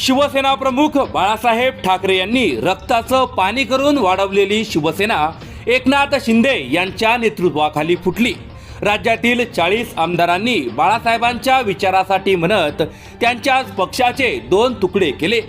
शिवसेना प्रमुख बाळासाहेब ठाकरे यांनी रक्ताचं पाणी करून वाढवलेली शिवसेना एकनाथ शिंदे यांच्या नेतृत्वाखाली फुटली. राज्यातील चाळीस आमदारांनी बाळासाहेबांच्या विचारासाठी म्हणत त्यांच्याच पक्षाचे दोन तुकडे केले.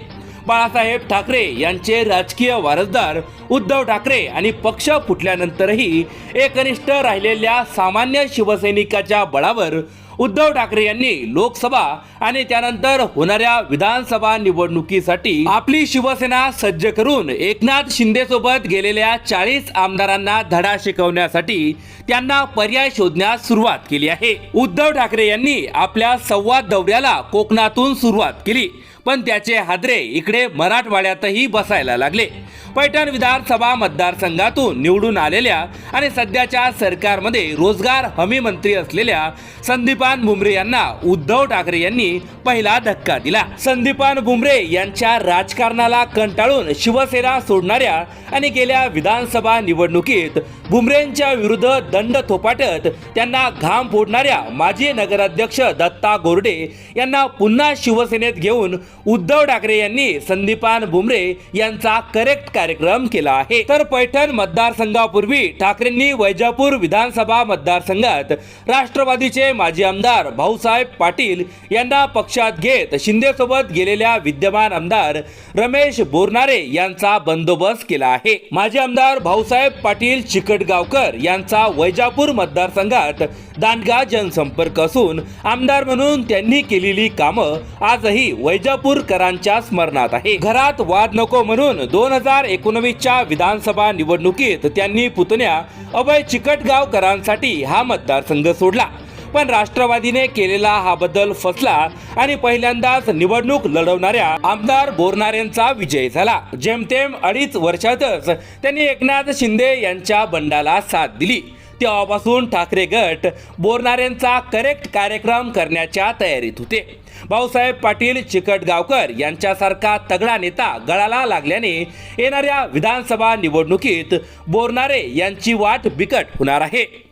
बाळासाहेब ठाकरे यांचे राजकीय वारसदार उद्धव ठाकरे आणि पक्ष फुटल्यानंतरही एकनिष्ठ राहिलेल्या सामान्य शिवसैनिकाच्या बळावर उद्धव ठाकरे यांनी लोकसभा आणि त्यानंतर होणाऱ्या विधानसभा निवडणुकीसाठी आपली शिवसेना सज्ज करून एकनाथ शिंदे सोबत गेलेल्या चाळीस आमदारांना धडा शिकवण्यासाठी त्यांना पर्याय शोधण्यास सुरुवात केली आहे. उद्धव ठाकरे यांनी आपल्या संवाद दौऱ्याला कोकणातून सुरुवात केली. पण त्याचे हादरे इकडे मराठवाड्यातही बसायला लागले. पैठण विधानसभा मतदारसंघातून निवडून आलेल्या आणि सध्याच्या सरकारमध्ये रोजगार हमी मंत्री असलेल्या संदीपान भुमरे यांना उद्धव ठाकरे यांनी पहिला धक्का दिला. संदीपान भुमरे यांच्या राजकारणाला कंटाळून शिवसेना सोडणाऱ्या आणि गेल्या विधानसभा निवडणुकीत भुमरेंच्या विरुद्ध दंड थोपाटत त्यांना घाम फोडणाऱ्या माजी नगराध्यक्ष दत्ता गोरडे यांना पुन्हा शिवसेनेत घेऊन उद्धव ठाकरे यांनी संदीपान भुमरे यांचा करेक्ट कार्यक्रम केला आहे. तर पैठण मतदारसंघापूर्वी ठाकरेंनी वैजापूर विधानसभा मतदारसंघात राष्ट्रवादीचे माजी आमदार भाऊसाहेब पाटील यांना पक्षात घेत शिंदेसोबत गेलेल्या विद्यमान आमदार रमेश बोरनारे यांचा बंदोबस्त केला आहे. माजी आमदार भाऊसाहेब पाटील चिकटगावकर यांचा वैजापूर मतदारसंघात दांडगा जनसंपर्क असून आमदार म्हणून त्यांनी केलेली कामं आजही वैजापूर वैजापूरकरांच्या स्मरणात आहे. घरात वाद नको म्हणून दोन हजार एकोणवीसच्या विधानसभा निवडणुकीत त्यांनी पुतण्या अभय चिकटगावकरांसाठी हा मतदारसंघ सोडला. पण राष्ट्रवादीने केलेला हा बदल फसला आणि पहिल्यांदाच निवडणूक लढवणाऱ्या आमदार बोरणाऱ्यांचा विजय झाला. जेमतेम अडीच वर्षातच त्यांनी एकनाथ शिंदे यांच्या बंडाला साथ दिली. तेव्हापासून ठाकरे गट बोरणाऱ्यांचा करेक्ट कार्यक्रम करण्याच्या तयारीत होते. भाऊसाहेब पाटील चिकटगावकर यांच्यासारखा तगडा नेता गळाला लागल्याने येणाऱ्या विधानसभा निवडणुकीत बोरणारे यांची वाट बिकट होणार आहे.